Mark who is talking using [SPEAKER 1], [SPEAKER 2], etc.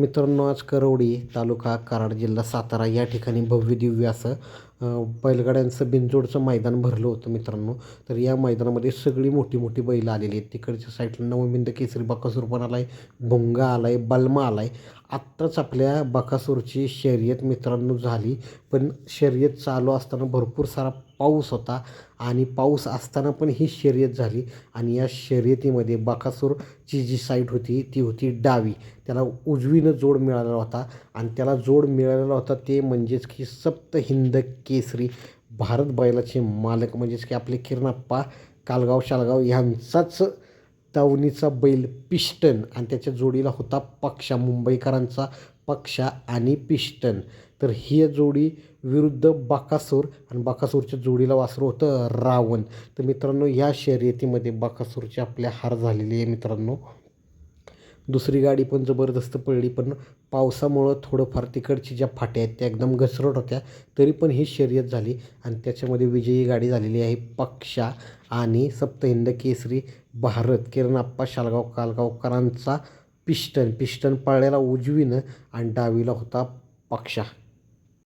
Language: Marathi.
[SPEAKER 1] मित्रांनो आज करवडी तालुका कराड जिल्हा सातारा या ठिकाणी भव्य दिव्य असं बैलगाड्यांचं बिनजोडचं मैदान भरलं होतं मित्रांनो. तर या मैदानामध्ये सगळी मोठी मोठी बैलं आलेली आहेत. तिकडच्या साईडला नवमिंद केसरी बकासूर पण आला आहे भुंगा आला आहे बलमा आला आहे आत्ताच आपल्या बकासूरची शर्यत मित्रांनो झाली पण शर्यत चालू असताना भरपूर सारा पाऊस होता आणि पाऊस असताना पण ही शर्यत झाली आणि या शर्यतीमध्ये बकासूरची जी साईड होती ती होती डावी. त्याला उजवीनं जोड मिळालेला होता आणि त्याला जोड मिळालेला होता ते म्हणजेच की सप्त हिंद केसरी. भारत बैलाचे मालक म्हणजेच की आपले किरणाप्पा कालगाव शालगाव ह्यांचाच दावणीचा बैल पिस्टन आणि त्याच्या जोडीला होता पक्षा मुंबईकरांचा पक्षा आणि पिस्टन तर ही जोडी विरुद्ध बाकासूर आणि बाकासूरच्या जोडीला वासरू होतं रावण. तर मित्रांनो या शर्यतीमध्ये बाकासूरची आपल्या हार झालेली आहे मित्रांनो. दुसरी गाडी पण जबरदस्त पडली पण पावसामुळं थोडंफार तिकडची ज्या फाट्या आहेत त्या एकदम घसरट होत्या तरी पण ही शर्यत झाली. आणि त्याच्यामध्ये विजयी गाडी झालेली आहे पक्षा आणि सप्तहिंद केसरी भारत किरणाप्पा शालगाव कालगावकरांचा पिष्टन. पिष्टन पळलेला उजवीनं आणि डावीला होता पक्षा.